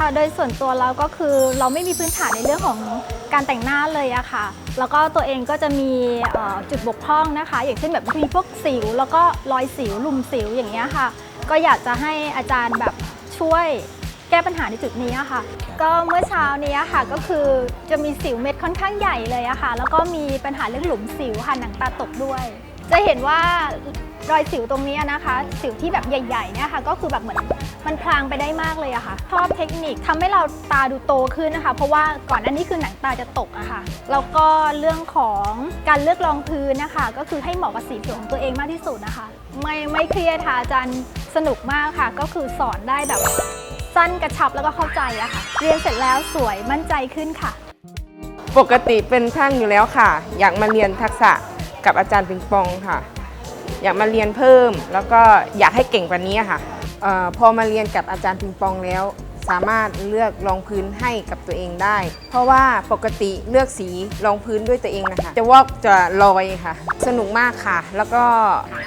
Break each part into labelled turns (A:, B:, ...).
A: ค่ะ โดยส่วนตัวเราก็คือเราไม่มีพื้นฐานในเรื่องของการแต่งหน้าเลยอะค่ะ แล้วก็ตัวเองก็จะมีจุดบกพร่องนะคะ อย่างเช่นแบบมีพวกสิว แล้วก็รอยสิวลุมสิวอย่างเงี้ยค่ะ ก็อยากจะให้อาจารย์แบบช่วยแก้ปัญหาในจุดนี้อะค่ะ ก็เมื่อเช้านี้ค่ะก็คือจะมีสิวเม็ดค่อนข้างใหญ่เลยอะค่ะ แล้วก็มีปัญหาเรื่องหลุมสิวค่ะหนังตาตกด้วย จะเห็นว่ารอยสิวตรงนี้นะคะ สิวที่แบบใหญ่ๆเนี่ยค่ะ ก็คือแบบเหมือนมันพรางไปได้มากเลยอะค่ะชอบเทคนิคทำให้เราตาดูโตขึ้นนะคะ เพราะว่าก่อนอันนี้คือหนังตาจะตกอะค่ะแล้วก็เรื่องของการเลือกรองพื้นนะคะ ก็คือให้เหมาะกับสีผิวของตัวเองมากที่สุดนะคะ ไม่ไม่เครียดค่ะอาจารย์สนุกมากค่ะ ก็คือสอนได้แบบสั้นกระชับแล้วก็เข้าใจอะค่ะ เรียนเสร็จแล้วสวยมั่นใจขึ้นค่ะ
B: ปกติเป็นช่างอยู่แล้วค่ะ อยากมาเรียนทักษะ กับอาจารย์ปิงปองค่ะ อยากมาเรียนเพิ่ม แล้วก็อยากให้เก่งกว่านี้ค่ะออพอมาเรียนกับอาจารย์ปิงปองแล้ว สามารถเลือกรองพื้นให้กับตัวเองได้ เพราะว่าปกติเลือกสีรองพื้นด้วยตัวเองนะคะจะวอกจะลอยค่ะ สนุกมากค่ะ แล้วก็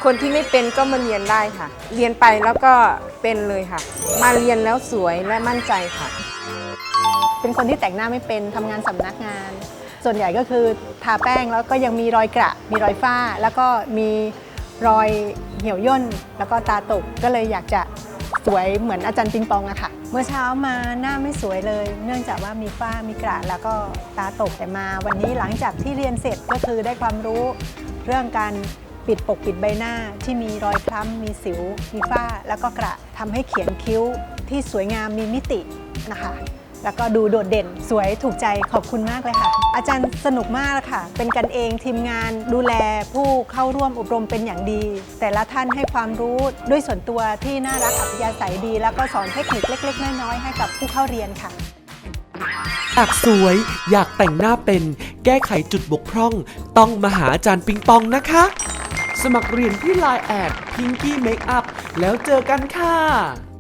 B: คนที่ไม่เป็นก็มาเรียนได้ค่ะ เรียนไปแล้วก็เป็นเลยค่ะ มาเรียนแล้วสวยและมั่นใจค่ะ
C: เป็นคนที่แต่งหน้าไม่เป็นทำงานสำนักงาน ส่วนใหญ่ก็คือทาแป้งแล้วก็ยังมีรอยกระ มีรอยฝ้า แล้วก็มีรอยเหี่ยวย่น แล้วก็ตาตกก็เลยอยากจะสวยเหมือนอาจารย์ปิงปองอะค่ะ เมื่อเช้ามาหน้าไม่สวยเลย เนื่องจากว่ามีฝ้ามีกระแล้วก็ตาตกแต่มาวันนี้หลังจากที่เรียนเสร็จก็คือได้ความรู้เรื่องการปิดปกปิดใบหน้าที่มีรอยคล้ำมีสิว มีฝ้า แล้วก็กระทำให้เขียนคิ้วที่สวยงามมีมิตินะคะ แล้วก็ดูโดดเด่นสวยถูกใจขอบคุณมากเลยค่ะ อาจารย์สนุกมากเลยค่ะ เป็นกันเองทีมงานดูแลผู้เข้าร่วมอบรมเป็นอย่างดี แต่ละท่านให้ความรู้ด้วยส่วนตัวที่น่ารักอัธยาศัยดี แล้วก็สอนเทคนิคเล็ก ๆ น้อยๆให้กับผู้เข้าเรียนค่ะ
D: อยากสวย อยากแต่งหน้าเป็น แก้ไขจุดบกพร่อง ต้องมาหาอาจารย์ปิงปองนะคะ สมัครเรียนที่ Line แอด Pinky Makeup แล้วเจอกันค่ะ